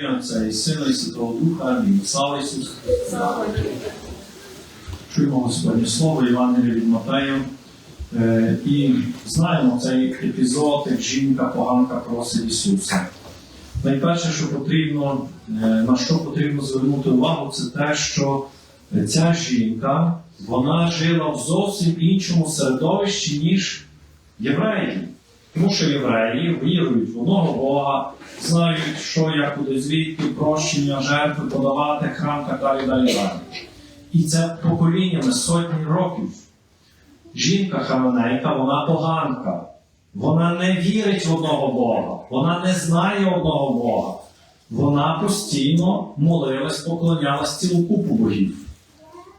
ім'я Отця і Сина, і Святого Духа. Амінь. Слава Ісусу Чуємо Господнє Слово, Євангелія від Матея. Е, і знаємо цей епізод, як жінка поганка просить Ісуса. Найперше, що потрібно, на що потрібно звернути увагу, це те, що ця жінка вона жила в зовсім іншому середовищі, ніж євреї. Тому що євреї вірують в одного Бога, знають, що як куди звідки, прощення, жертви подавати, храм так далі, далі, далі. І це поколіннями сотні років. Жінка харанейка, вона поганка. Вона не вірить в одного Бога, вона не знає одного Бога. Вона постійно молилась, поклонялась цілу купу богів.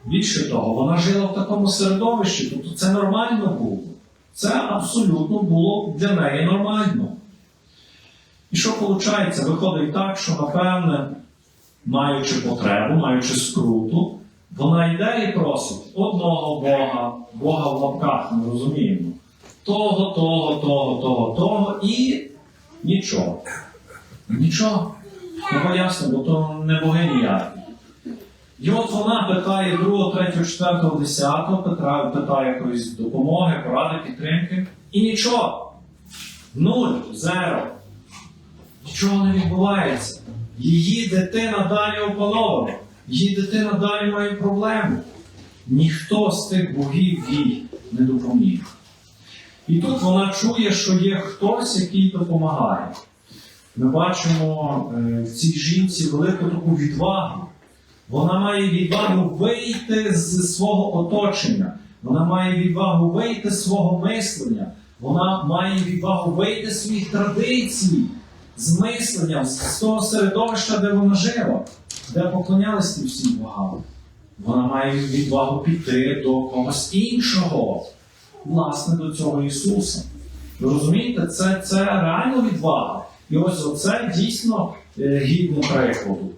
Більше того, вона жила в такому середовищі, тобто це нормально було. Це абсолютно було для неї нормально. І що виходить? Виходить так, що, напевне, маючи потребу, маючи скруту, вона йде і просить одного Бога, Бога в лапках, ми розуміємо. Того, того, того, того, того і нічого. Нічого. Ну, ясно, бо то не боги ніякі. І от вона питає 2, 3, 4, 10, Петра питає якоїсь допомоги, поради, підтримки. І нічого. Нуль, зеро. Нічого не відбувається. Її дитина далі опанована. Її дитина далі має проблеми. Ніхто з тих богів їй не допоміг. І тут вона чує, що є хтось, який допомагає. Ми бачимо е, в цій жінці велику таку відвагу. Вона має відвагу вийти з свого оточення, вона має відвагу вийти з свого мислення, вона має відвагу вийти з своїх традицій, з мисленням, з того середовища, де вона жила, де поклонялися всім богам. Вона має відвагу піти до когось іншого, власне, до цього Ісуса. Ви розумієте, це, це реально відвага. І ось оце дійсно е, гідне прикладу.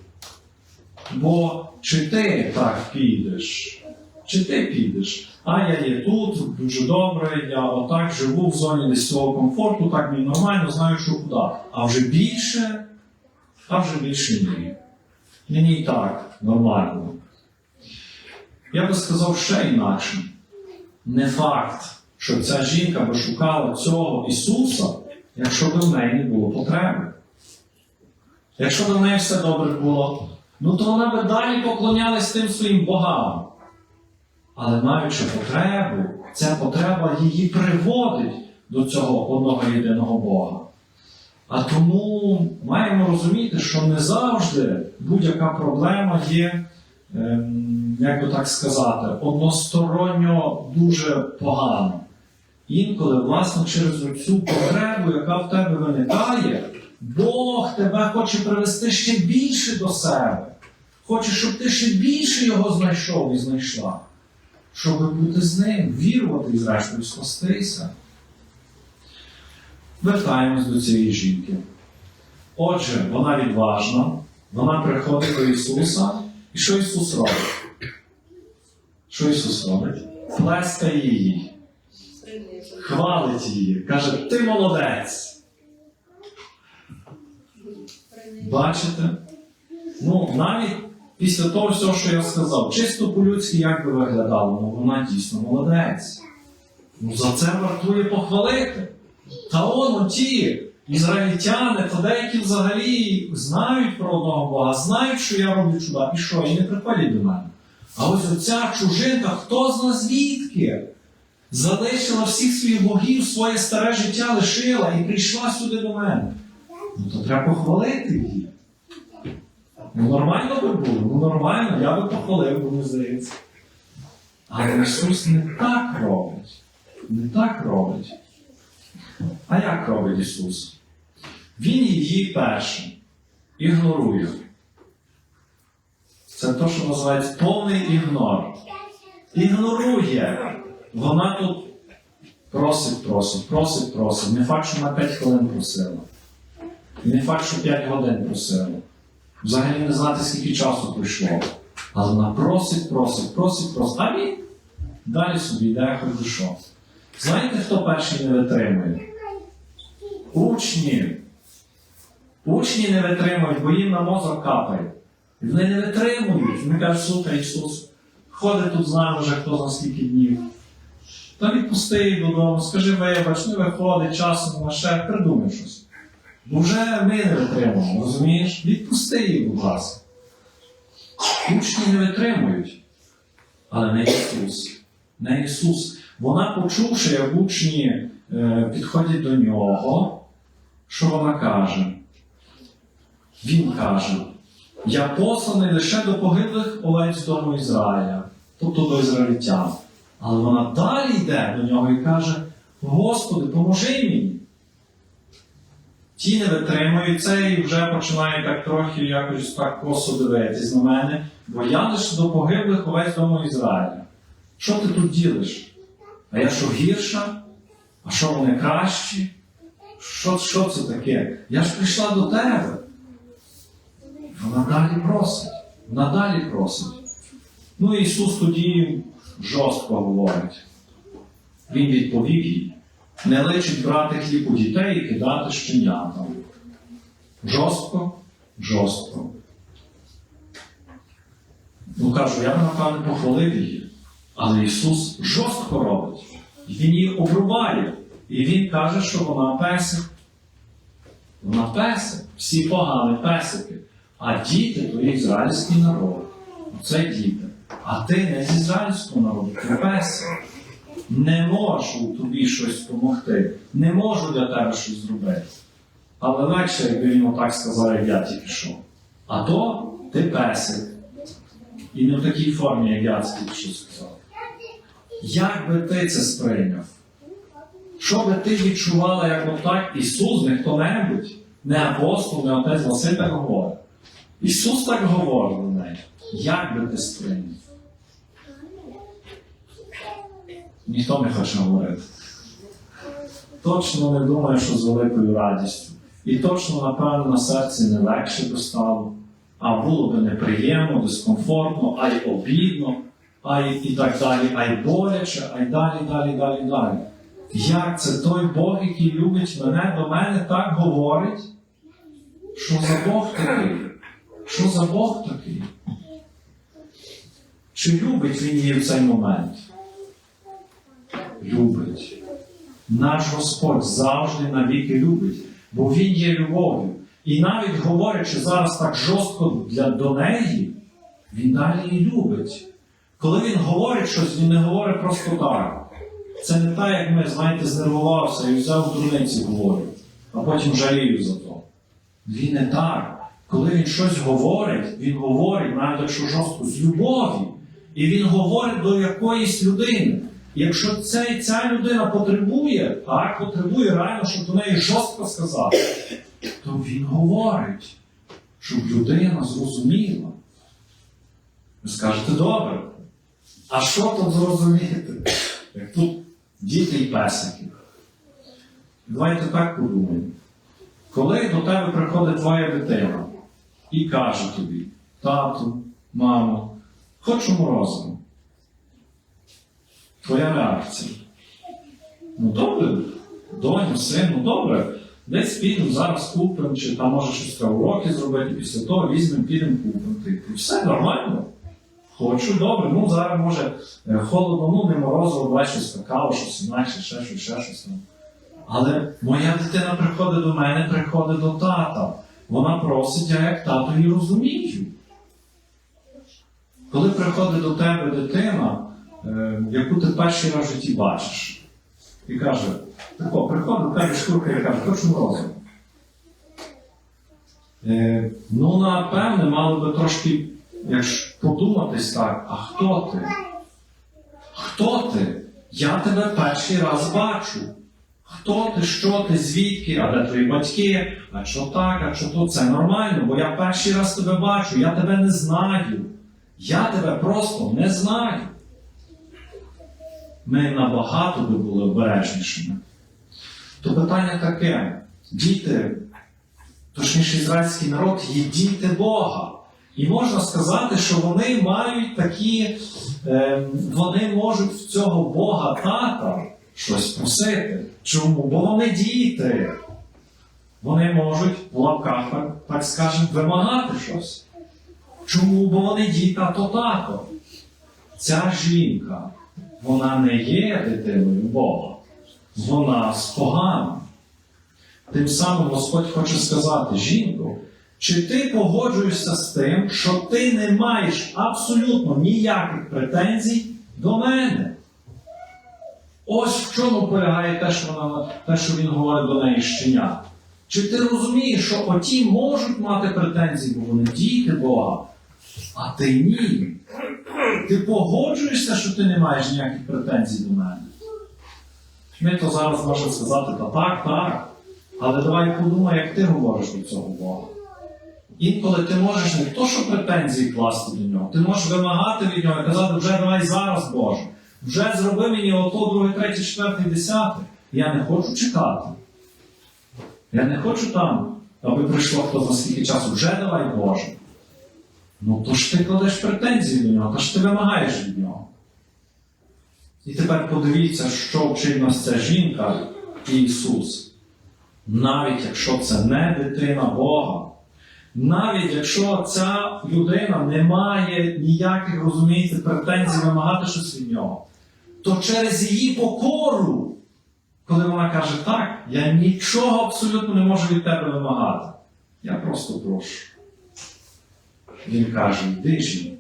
Бо чи ти так підеш, чи ти підеш, а я є тут, дуже добре, я отак живу в зоні десь комфорту, так мені нормально, знаю, що куди. А вже більше, а вже більше ні. Мені і так нормально. Я би сказав ще інакше. Не факт, що ця жінка би шукала цього Ісуса, якщо б в неї не було потреби. Якщо б в неї все добре було, ну то вона би далі поклонялась тим своїм богам. Але маючи потребу, ця потреба її приводить до цього одного єдиного Бога. А тому маємо розуміти, що не завжди будь-яка проблема є, ем, як би так сказати, односторонньо дуже погана. Інколи, власне, через цю потребу, яка в тебе виникає, Бог тебе хоче привести ще більше до себе. Хоче, щоб ти ще більше його знайшов і знайшла. Щоб бути з ним, вірувати і зрештою спастися. Вертаємось до цієї жінки. Отже, вона відважна, вона приходить до Ісуса, і що Ісус робить? Що Ісус робить? Плескає її, хвалить її, каже, ти молодець. Бачите? Ну, навіть після того всього, що я сказав, чисто по-людськи, як би виглядало, ну вона дійсно молодець. Ну за це вартує похвалити. Та он ті ізраїльтяни, та деякі взагалі знають про одного Бога, знають, що я роблю чуда, і що, і не приходять до мене. А ось оця чужинка, хто зна звідки? Залишила всіх своїх богів, своє старе життя лишила і прийшла сюди до мене. Ну то треба похвалити її. Ну нормально би було, ну нормально, я би похвалив, мені здається. Але Ісус не так робить. Не так робить. А як робить Ісус? Він її першим ігнорує. Це те, що називається повний ігнор. Ігнорує. Вона тут просить, просить, просить, просить. Не факт, що на 5 хвилин просила. Не факт, що 5 годин просила. Взагалі не знати, скільки часу пройшло. Але вона просить, просить, просить, просить. А він далі собі йде, що. Знаєте, хто перший не витримує? Учні. Учні не витримують, бо їм на мозок капає. І вони не витримують. Вони кажуть, слухай, Ісус, ходить тут з нами вже хто за скільки днів. Та відпусти їх додому, скажи, вибач, не виходить, часом ще придумай щось. Бо вже ми не витримуємо, розумієш? Відпусти їх, будь ласка. Учні не витримують. Але не Ісус. Не Ісус. Вона, почувши, як учні е, підходять до нього, що вона каже? Він каже: Я посланий лише до погиблих овець дому Ізраїля, тобто до ізраїльтян. Але вона далі йде до нього і каже: Господи, поможи мені. Ті не витримують це і вже починають так трохи якось так косо дивитись на мене, бо я лише до погиблих овець дому Ізраїля. Що ти тут ділиш? А я що гірша? А що вони кращі? Що, що це таке? Я ж прийшла до тебе. Вона далі просить. Вона далі просить. Ну Ісус тоді жорстко говорить. Він відповів їй, не личить брати хліб у дітей і кидати щенятам. Жорстко, жорстко. Ну кажу, я б напевне похвалив її. Але Ісус жорстко робить. І Він її обрубає. І Він каже, що вона песик. Вона песик. Всі погані песики. А діти то є ізраїльський народ. Це діти. А ти не з ізраїльського народу, ти песик. Не можу тобі щось допомогти. Не можу для тебе щось зробити. Але легше, якби він отак сказав, як я тільки що. А то ти песик. І не в такій формі, як я це тільки що сказав. Як би ти це сприйняв? Що би ти відчувала, як отак Ісус, не хто-небудь, не апостол, не отець Василь так говорить. Ісус так говорить до неї. Як би ти сприйняв? Ніхто не хоче говорити. Точно не думаю, що з великою радістю. І точно, напевно, на серці не легше би стало, а було би неприємно, дискомфортно, а й обідно, а й і так далі, а й боляче, а й далі, далі, далі, далі. Як це той Бог, який любить мене, до мене так говорить? Що за Бог такий? Що за Бог такий? Чи любить він її в цей момент? Любить. Наш Господь завжди навіки любить, бо Він є любов'ю. І навіть говорячи зараз так жорстко для, до неї, він далі її любить. Коли він говорить щось, він не говорить просто так. Це не так, як ми, знаєте, знервувався і взяв дурниці говорить, а потім жалію за то. Він не так. Коли він щось говорить, він говорить, навіть якщо жорстко, з любові. І він говорить до якоїсь людини. Якщо ця, ця людина потребує, так, потребує реально, щоб до неї жорстко сказати, то він говорить, щоб людина зрозуміла. Ви скажете, добре. А що тут зрозуміти? Як тут діти і песики. Давайте так подумаємо. Коли до тебе приходить твоя дитина і каже тобі, тату, мамо, хочу морозиво. Твоя реакція. Ну добре, доню, сину, добре. Десь підемо, зараз купимо, чи там може щось треба уроки зробити, після того візьмемо, підемо купимо. Типу, все нормально. Хочу, добре, ну зараз може е, холодно, ну не морозиво, давай щось какао, щось інакше, ще щось, ще щось. там. Але моя дитина приходить до мене, приходить до тата. Вона просить, я як тато її розумію. Коли приходить до тебе дитина, яку ти перший раз в житті бачиш, і каже, тако, приходить тебе шкурка і каже, хочу морозиво. Е, ну, напевне, мало би трошки, якщо подуматись так, а хто ти? Хто ти? Я тебе перший раз бачу. Хто ти, що ти, звідки, а де твої батьки, а що так, а що то це нормально, бо я перший раз тебе бачу, я тебе не знаю. Я тебе просто не знаю. Ми набагато би були обережнішими. То питання таке: діти, точніше ізраїльський народ, є діти Бога. І можна сказати, що вони мають такі, е, вони можуть в цього Бога тата щось просити. Чому? Бо вони діти. вони можуть в лапках, так, скажемо, вимагати щось. Чому? Бо вони діта то тато. Ця жінка, вона не є дитиною Бога, вона спогана. Тим самим Господь хоче сказати, жінко, чи ти погоджуєшся з тим, що ти не маєш абсолютно ніяких претензій до мене? Ось в чому полягає те, що, вона, те, що він говорить до неї щеня. Чи ти розумієш, що оті можуть мати претензії, бо вони діти Бога, а ти ні? Ти погоджуєшся, що ти не маєш ніяких претензій до мене? Ми то зараз можемо сказати, та так, так. Але давай подумай, як ти говориш до цього Бога. Інколи ти можеш не то, що претензії класти до нього, ти можеш вимагати від нього і казати, вже давай зараз, Боже. Вже зроби мені ото, друге, третє, четверте, десяте. Я не хочу чекати. Я не хочу там, аби прийшло хто за скільки часу. Вже давай, Боже. Ну то ж ти кладеш претензії до нього, то ж ти вимагаєш від нього. І тепер подивіться, що вчить нас ця жінка і Ісус. Навіть якщо це не дитина Бога, навіть якщо ця людина не має ніяких, розумієте, претензій вимагати щось від нього, то через її покору, коли вона каже, так, я нічого абсолютно не можу від тебе вимагати, я просто прошу. Він каже, жінко,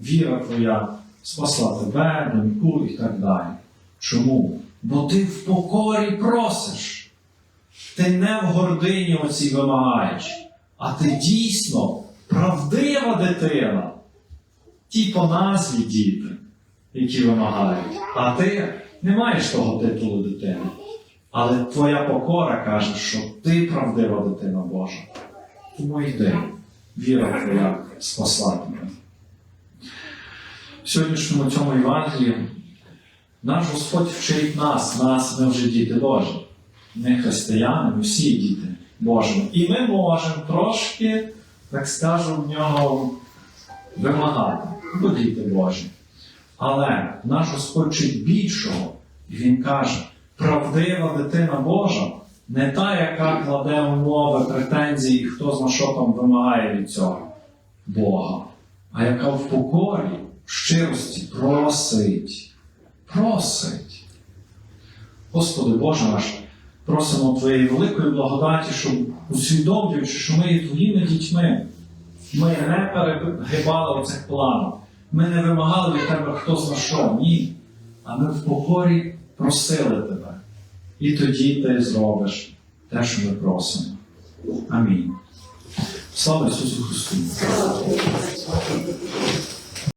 віра твоя спасла тебе, доньку і так далі. Чому? Бо ти в покорі просиш. Ти не в гордині оцій вимагаєш, а ти дійсно правдива дитина. Ті по назві діти, які вимагають. А ти не маєш того титулу дитини. Але твоя покора каже, що ти правдива дитина Божа. Тому йди, віра твоя спасла тебе. В сьогоднішньому цьому Євангелії наш Господь вчить нас, нас, ми вже діти Божі. Ми християни, ми всі діти Божі. І ми можемо трошки, так скажу, в нього вимагати, бо діти Божі. Але наш Господь вчить більшого, і Він каже, правдива дитина Божа не та, яка кладе умови, претензії, хто зна що там вимагає від цього Бога, а яка в покорі, в щирості просить. Просить. Господи Боже наш, просимо Твоєї великої благодаті, щоб усвідомлюючи, що ми є Твоїми дітьми, ми не перегибали оцих планів. Ми не вимагали від Тебе хто зна що, ні. А ми в покорі просили Тебе і тоді ти зробиш те, що ми просимо. Амінь. Слава Ісусу Христу!